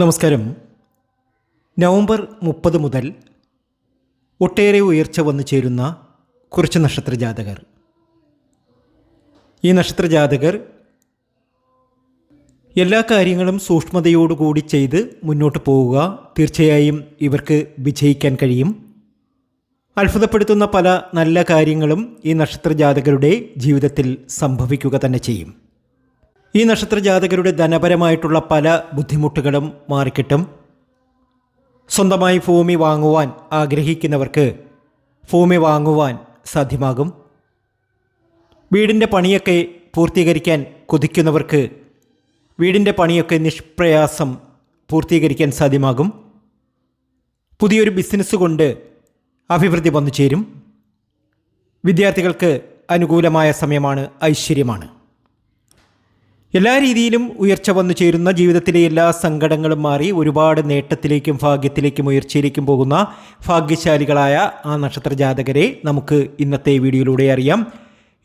നമസ്കാരം. നവംബർ മുപ്പത് മുതൽ ഒട്ടേറെ ഉയർച്ച വന്നു ചേരുന്ന കുറച്ച് നക്ഷത്ര ജാതകർ. ഈ നക്ഷത്ര ജാതകർ എല്ലാ കാര്യങ്ങളും സൂക്ഷ്മതയോടുകൂടി ചെയ്ത് മുന്നോട്ട് പോവുക. തീർച്ചയായും ഇവർക്ക് വിജയിക്കാൻ കഴിയും. അത്ഭുതപ്പെടുത്തുന്ന പല നല്ല കാര്യങ്ങളും ഈ നക്ഷത്ര ജാതകരുടെ ജീവിതത്തിൽ സംഭവിക്കുക തന്നെ ചെയ്യും. ഈ നക്ഷത്ര ജാതകരുടെ ധനപരമായിട്ടുള്ള പല ബുദ്ധിമുട്ടുകളും മാറിക്കിട്ടും. സ്വന്തമായി ഭൂമി വാങ്ങുവാൻ ആഗ്രഹിക്കുന്നവർക്ക് ഭൂമി വാങ്ങുവാൻ സാധ്യമാകും. വീടിന്റെ പണിയൊക്കെ പൂർത്തീകരിക്കാൻ കൊതിക്കുന്നവർക്ക് വീടിന്റെ പണിയൊക്കെ നിഷ്പ്രയാസം പൂർത്തീകരിക്കാൻ സാധ്യമാകും. പുതിയൊരു ബിസിനസ് കൊണ്ട് അഭിവൃദ്ധി വന്നു ചേരും വിദ്യാർത്ഥികൾക്ക് അനുകൂലമായ സമയമാണ് ഐശ്വര്യമാണ്. എല്ലാ രീതിയിലും ഉയർച്ച വന്നു ചേരുന്ന ജീവിതത്തിലെ എല്ലാ സങ്കടങ്ങളും മാറി ഒരുപാട് നേട്ടത്തിലേക്കും ഭാഗ്യത്തിലേക്കും ഉയർച്ചയിലേക്കും പോകുന്ന ഭാഗ്യശാലികളായ ആ നക്ഷത്ര ജാതകരെ നമുക്ക് ഇന്നത്തെ വീഡിയോയിലൂടെ അറിയാം.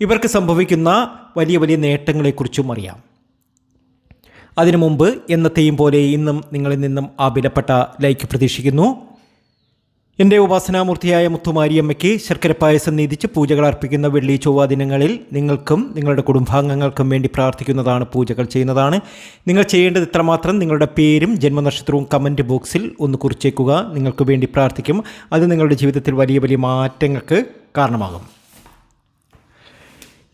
ഇവർക്ക് സംഭവിക്കുന്ന വലിയ വലിയ നേട്ടങ്ങളെക്കുറിച്ചും അറിയാം. അതിനു മുമ്പ് എന്നത്തെയും പോലെ ഇന്നും നിങ്ങളിൽ നിന്നും ആ വിലപ്പെട്ട ലൈക്ക് പ്രതീക്ഷിക്കുന്നു. എന്റെ ഉപാസനാമൂർത്തിയായ മുത്തുമാരിയമ്മയ്ക്ക് ശർക്കര പായസം നീതിച്ച് പൂജകൾ അർപ്പിക്കുന്ന വെള്ളി ചൊവ്വ ദിനങ്ങളിൽ നിങ്ങൾക്കും നിങ്ങളുടെ കുടുംബാംഗങ്ങൾക്കും വേണ്ടി പ്രാർത്ഥിക്കുന്നതാണ് പൂജകൾ ചെയ്യുന്നതാണ്. നിങ്ങൾ ചെയ്യേണ്ടത് ഇത്രമാത്രം. നിങ്ങളുടെ പേരും ജന്മനക്ഷത്രവും കമന്റ് ബോക്സിൽ ഒന്ന് കുറിച്ചേക്കുക. നിങ്ങൾക്ക് വേണ്ടി പ്രാർത്ഥിക്കും. അത് നിങ്ങളുടെ ജീവിതത്തിൽ വലിയ വലിയ മാറ്റങ്ങൾക്ക് കാരണമാകും.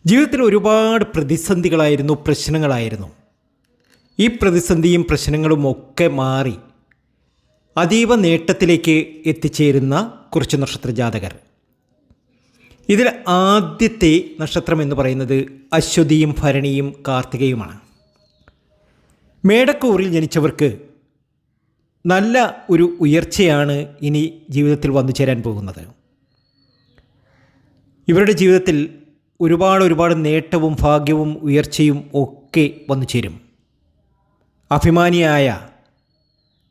ജീവിതത്തിൽ ഒരുപാട് പ്രതിസന്ധികളായിരുന്നു പ്രശ്നങ്ങളായിരുന്നു. ഈ പ്രതിസന്ധിയും പ്രശ്നങ്ങളും ഒക്കെ മാറി അതീവ നേട്ടത്തിലേക്ക് എത്തിച്ചേരുന്ന കുറച്ച് നക്ഷത്ര ജാതകർ. ഇതിൽ ആദ്യത്തെ നക്ഷത്രം എന്ന് പറയുന്നത് അശ്വതിയും ഭരണിയും കാർത്തികയുമാണ്. മേടക്കൂറിൽ ജനിച്ചവർക്ക് നല്ല ഒരു ഉയർച്ചയാണ് ഇനി ജീവിതത്തിൽ വന്നു ചേരാൻ പോകുന്നത്. ഇവരുടെ ജീവിതത്തിൽ ഒരുപാട് ഒരുപാട് നേട്ടവും ഭാഗ്യവും ഉയർച്ചയും ഒക്കെ വന്നു ചേരും. അഭിമാനിയായ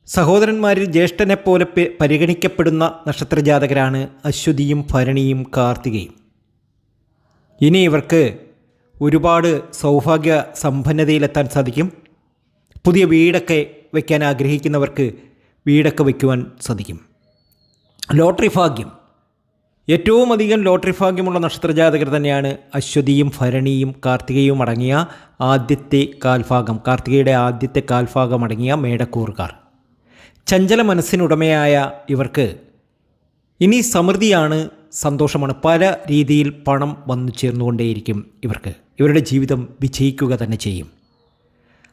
സഹോദരന്മാരിൽ ജ്യേഷ്ഠനെപ്പോലെ പോലെ പരിഗണിക്കപ്പെടുന്ന നക്ഷത്രജാതകരാണ് അശ്വതിയും ഭരണിയും കാർത്തികയും. ഇനി ഇവർക്ക് ഒരുപാട് സൗഭാഗ്യ സമ്പന്നതയിലെത്താൻ സാധിക്കും. പുതിയ വീടൊക്കെ വയ്ക്കാൻ ആഗ്രഹിക്കുന്നവർക്ക് വീടൊക്കെ വയ്ക്കുവാൻ സാധിക്കും. ലോട്ടറി ഭാഗ്യം. ഏറ്റവും അധികം ലോട്ടറി ഭാഗ്യമുള്ള നക്ഷത്രജാതകർ തന്നെയാണ് അശ്വതിയും ഭരണിയും കാർത്തികയും അടങ്ങിയ ആദ്യത്തെ കാൽഭാഗം കാർത്തികയുടെ ആദ്യത്തെ കാൽഭാഗം അടങ്ങിയ മേടക്കൂറുകാർ. ചഞ്ചല മനസ്സിനുടമയായ ഇവർക്ക് ഇനി സമൃദ്ധിയാണ് സന്തോഷമാണ്. പല രീതിയിൽ പണം വന്നു ചേർന്നുകൊണ്ടേയിരിക്കും ഇവർക്ക്. ഇവരുടെ ജീവിതം വിജയിക്കുക തന്നെ ചെയ്യും.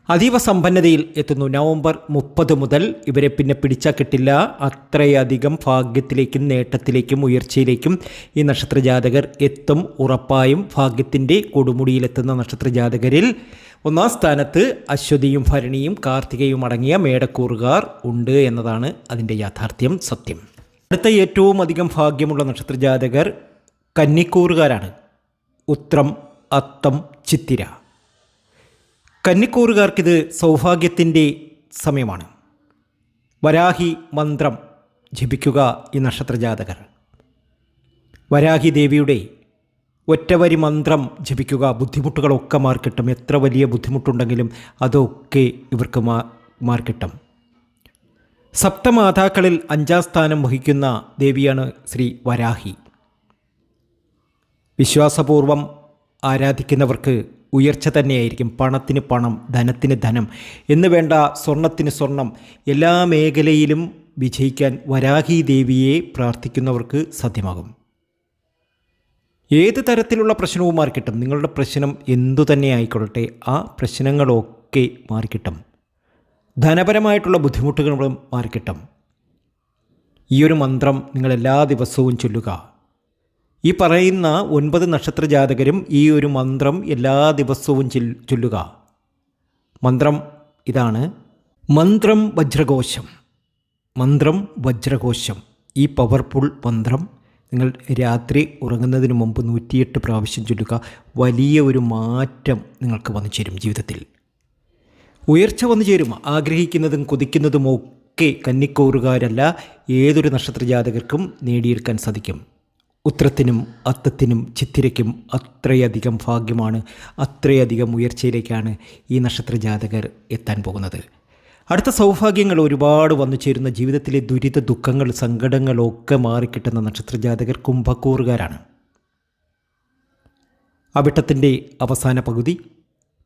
അതീവ സമ്പന്നതയിൽ എത്തുന്നു. നവംബർ മുപ്പത് മുതൽ ഇവരെ പിന്നെ പിടിച്ചാൽ കിട്ടില്ല. അത്രയധികം ഭാഗ്യത്തിലേക്കും നേട്ടത്തിലേക്കും ഉയർച്ചയിലേക്കും ഈ നക്ഷത്രജാതകർ എത്തും ഉറപ്പായും ഭാഗ്യത്തിന്റെ കൊടുമുടിയിലെത്തുന്ന നക്ഷത്രജാതകരിൽ ഒന്നാം സ്ഥാനത്ത് അശ്വതിയും ഭരണിയും കാർത്തികയും അടങ്ങിയ മേടക്കൂറുകാർ ഉണ്ട് എന്നതാണ് അതിന്റെ യാഥാർത്ഥ്യം സത്യം. അടുത്ത ഏറ്റവും അധികം ഭാഗ്യമുള്ള നക്ഷത്രജാതകർ കന്നിക്കൂറുകാരാണ്. ഉത്രം അത്തം ചിത്തിര. കന്നിക്കൂറുകാർക്കിത് സൗഭാഗ്യത്തിന്റെ സമയമാണ്. വരാഹി മന്ത്രം ജപിക്കുക ഈ നക്ഷത്രജാതകർ വരാഹി ദേവിയുടെ ഒറ്റവരി മന്ത്രം ജപിക്കുക ബുദ്ധിമുട്ടുകളൊക്കെ മാർക്കിട്ടും. എത്ര വലിയ ബുദ്ധിമുട്ടുണ്ടെങ്കിലും അതൊക്കെ ഇവർക്ക് മാ മാർക്കിട്ടും. സപ്തമാതാക്കളിൽ അഞ്ചാം സ്ഥാനം വഹിക്കുന്ന ദേവിയാണ് ശ്രീ വരാഹി. വിശ്വാസപൂർവം ആരാധിക്കുന്നവർക്ക് ഉയർച്ച തന്നെയായിരിക്കും. പണത്തിന് പണം ധനത്തിന് ധനം എന്ന് വേണ്ട സ്വർണത്തിന് സ്വർണം. എല്ലാ മേഖലയിലും വിജയിക്കാൻ വരാഹി ദേവിയെ പ്രാർത്ഥിക്കുന്നവർക്ക് സാധ്യമാകും. ഏത് തരത്തിലുള്ള പ്രശ്നവും മാറിക്കിട്ടും. നിങ്ങളുടെ പ്രശ്നം എന്തു തന്നെ ആയിക്കൊള്ളട്ടെ ആ പ്രശ്നങ്ങളൊക്കെ മാറിക്കിട്ടും. ധനപരമായിട്ടുള്ള ബുദ്ധിമുട്ടുകളും മാറിക്കിട്ടും. ഈ ഒരു മന്ത്രം നിങ്ങൾ എല്ലാ ദിവസവും ചൊല്ലുക. ഈ പറയുന്ന ഒൻപത് നക്ഷത്ര ജാതകരും ഈ ഒരു മന്ത്രം എല്ലാ ദിവസവും ചൊല്ലുക. മന്ത്രം ഇതാണ്. മന്ത്രം വജ്രകോശം. മന്ത്രം വജ്രകോശം. ഈ പവർഫുൾ മന്ത്രം നിങ്ങൾ രാത്രി ഉറങ്ങുന്നതിന് മുമ്പ് നൂറ്റിയെട്ട് പ്രാവശ്യം ചൊല്ലുക. വലിയ ഒരു മാറ്റം നിങ്ങൾക്ക് വന്നു ചേരും ജീവിതത്തിൽ. ഉയർച്ച വന്നു ചേരും. ആഗ്രഹിക്കുന്നതും കൊതിക്കുന്നതും ഒക്കെ കന്നിക്കോറുകാരല്ല. ഏതൊരു നക്ഷത്ര ജാതകർക്കും നേടിയെടുക്കാൻ സാധിക്കും. ഉത്രത്തിനും അത്തത്തിനും ചിത്തിരയ്ക്കും അത്രയധികം ഭാഗ്യമാണ് അത്രയധികം ഉയർച്ചയിലേക്കാണ് ഈ നക്ഷത്ര ജാതകർ എത്താൻ പോകുന്നത്. അടുത്ത സൗഭാഗ്യങ്ങൾ ഒരുപാട് വന്നു ചേരുന്ന ജീവിതത്തിലെ ദുരിത ദുഃഖങ്ങൾ സങ്കടങ്ങളൊക്കെ മാറിക്കിട്ടുന്ന നക്ഷത്ര ജാതകർ കുംഭക്കൂറുകാരാണ്. അവിട്ടത്തിന്റെ അവസാന പകുതി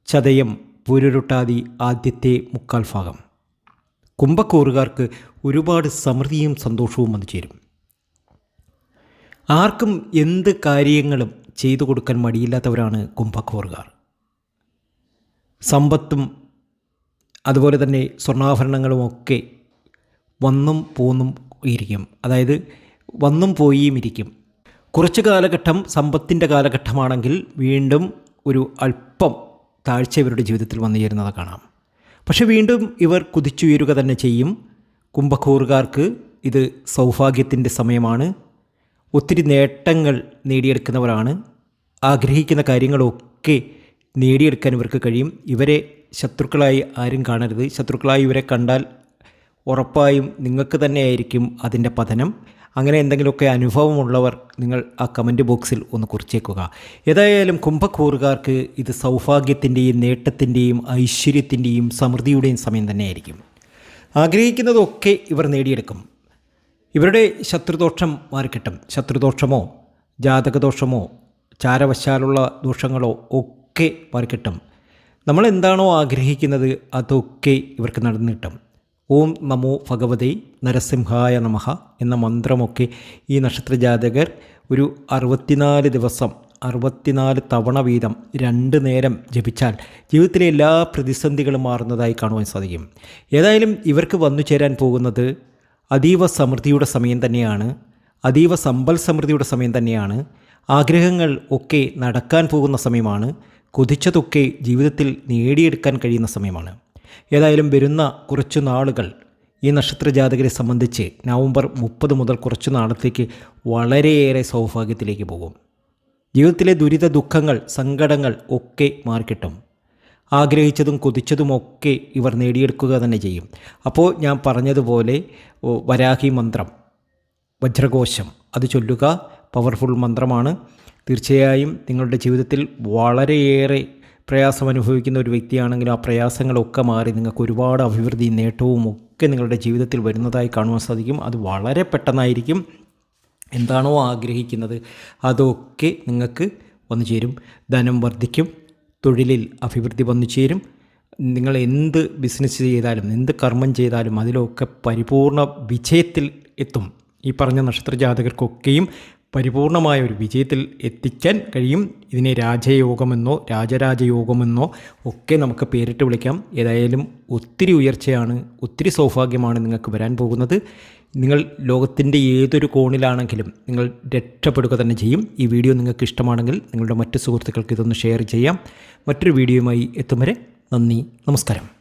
ചതയം പുരുരുട്ടാതി ആദ്യത്തെ മുക്കാൽ ഭാഗം. കുംഭക്കൂറുകാർക്ക് ഒരുപാട് സമൃദ്ധിയും സന്തോഷവും വന്നു ചേരും. ആർക്കും എന്ത് കാര്യങ്ങളും ചെയ്തു കൊടുക്കാൻ മടിയില്ലാത്തവരാണ് കുംഭക്കോറുകാർ. സമ്പത്തും അതുപോലെ തന്നെ സ്വർണാഭരണങ്ങളുമൊക്കെ വന്നും പോന്നും ഇരിക്കും. അതായത് വന്നും പോയിയും ഇരിക്കും. കുറച്ച് കാലഘട്ടം സമ്പത്തിന്റെ കാലഘട്ടമാണെങ്കിൽ വീണ്ടും ഒരു അല്പം താഴ്ച ഇവരുടെ ജീവിതത്തിൽ വന്നു ചേരുന്നത് കാണാം. പക്ഷേ വീണ്ടും ഇവർ കുതിച്ചുയരുക തന്നെ ചെയ്യും. കുംഭക്കൂറുകാർക്ക് ഇത് സൗഭാഗ്യത്തിന്റെ സമയമാണ്. ഒത്തിരി നേട്ടങ്ങൾ നേടിയെടുക്കുന്നവരാണ്. ആഗ്രഹിക്കുന്ന കാര്യങ്ങളൊക്കെ നേടിയെടുക്കാൻ ഇവർക്ക് കഴിയും. ഇവരെ ശത്രുക്കളായി ആരും കാണരുത്. ശത്രുക്കളായി ഇവരെ കണ്ടാൽ ഉറപ്പായും നിങ്ങൾക്ക് തന്നെയായിരിക്കും അതിന്റെ പതനം. അങ്ങനെ എന്തെങ്കിലുമൊക്കെ അനുഭവമുള്ളവർ നിങ്ങൾ ആ കമന്റ് ബോക്സിൽ ഒന്ന് കുറിച്ചേക്കുക. ഏതായാലും കുംഭക്കൂറുകാർക്ക് ഇത് സൗഭാഗ്യത്തിന്റെയും നേട്ടത്തിന്റെയും ഐശ്വര്യത്തിന്റെയും സമൃദ്ധിയുടെയും സമയം തന്നെയായിരിക്കും. ആഗ്രഹിക്കുന്നതൊക്കെ ഇവർ നേടിയെടുക്കും. ഇവരുടെ ശത്രുദോഷം മാറിക്കിട്ടും. ശത്രുദോഷമോ ജാതകദോഷമോ ചാരവശാലുള്ള ദോഷങ്ങളോ ഒക്കെ മാറിക്കിട്ടും. നമ്മൾ എന്താണോ ആഗ്രഹിക്കുന്നത് അതൊക്കെ ഇവർക്ക് നടന്നിട്ടും ഓം നമോ ഭഗവതി നരസിംഹായ നമഹ എന്ന മന്ത്രമൊക്കെ ഈ നക്ഷത്ര ജാതകർ ഒരു അറുപത്തിനാല് ദിവസം അറുപത്തിനാല് തവണ വീതം രണ്ട് നേരം ജപിച്ചാൽ ജീവിതത്തിലെ എല്ലാ പ്രതിസന്ധികളും മാറുന്നതായി കാണുവാൻ സാധിക്കും. ഏതായാലും ഇവർക്ക് വന്നു ചേരാൻ പോകുന്നത് അതീവ സമൃദ്ധിയുടെ സമയം തന്നെയാണ് അതീവ സമ്പൽ സമൃദ്ധിയുടെ സമയം തന്നെയാണ് ആഗ്രഹങ്ങൾ ഒക്കെ നടക്കാൻ പോകുന്ന സമയമാണ് കൊതിച്ചതൊക്കെ ജീവിതത്തിൽ നേടിയെടുക്കാൻ കഴിയുന്ന സമയമാണ്. ഏതായാലും വരുന്ന കുറച്ചു നാളുകൾ ഈ നക്ഷത്ര ജാതകരെ സംബന്ധിച്ച് നവംബർ മുപ്പത് മുതൽ കുറച്ചു നാളത്തേക്ക് വളരെയേറെ സൗഭാഗ്യത്തിലേക്ക് പോകും. ജീവിതത്തിലെ ദുരിത ദുഃഖങ്ങൾ സങ്കടങ്ങൾ ഒക്കെ മാറിക്കിട്ടും. ആഗ്രഹിച്ചതും കൊതിച്ചതുമൊക്കെ ഇവർ നേടിയെടുക്കുക തന്നെ ചെയ്യും. അപ്പോൾ ഞാൻ പറഞ്ഞതുപോലെ വരാഹി മന്ത്രം വജ്രകോശം അത് ചൊല്ലുക പവർഫുൾ മന്ത്രമാണ്. തീർച്ചയായും നിങ്ങളുടെ ജീവിതത്തിൽ വളരെയേറെ പ്രയാസം അനുഭവിക്കുന്ന ഒരു വ്യക്തിയാണെങ്കിലും ആ പ്രയാസങ്ങളൊക്കെ മാറി നിങ്ങൾക്ക് ഒരുപാട് അഭിവൃദ്ധി നേട്ടവും ഒക്കെ നിങ്ങളുടെ ജീവിതത്തിൽ വരുന്നതായി കാണുവാൻ സാധിക്കും. അത് വളരെ പെട്ടെന്നായിരിക്കും. എന്താണോ ആഗ്രഹിക്കുന്നത് അതൊക്കെ നിങ്ങൾക്ക് വന്നു ചേരും. ധനം വർദ്ധിക്കും. തൊഴിലിൽ അഭിവൃദ്ധി വന്നു ചേരും. നിങ്ങൾ എന്ത് ബിസിനസ് ചെയ്താലും എന്ത് കർമ്മം ചെയ്താലും അതിലൊക്കെ പരിപൂർണ വിജയത്തിൽ എത്തും. ഈ പറഞ്ഞ നക്ഷത്ര ജാതകർക്കൊക്കെയും പരിപൂർണമായ ഒരു വിജയത്തിൽ എത്തിക്കാൻ കഴിയും. ഇതിനെ രാജയോഗമെന്നോ രാജരാജയോഗമെന്നോ ഒക്കെ നമുക്ക് പേരിട്ട് വിളിക്കാം. ഏതായാലും ഒത്തിരി ഉയർച്ചയാണ് ഒത്തിരി സൗഭാഗ്യമാണ് നിങ്ങൾക്ക് വരാൻ പോകുന്നത്. നിങ്ങൾ ലോകത്തിന്റെ ഏതൊരു കോണിലാണെങ്കിലും നിങ്ങൾ രക്ഷപ്പെടുക തന്നെ ചെയ്യും. ഈ വീഡിയോ നിങ്ങൾക്ക് ഇഷ്ടമാണെങ്കിൽ നിങ്ങളുടെ മറ്റ് സുഹൃത്തുക്കൾക്ക് ഇതൊന്ന് ഷെയർ ചെയ്യാം. മറ്റൊരു വീഡിയോയുമായി എത്തും വരെ നന്ദി നമസ്കാരം.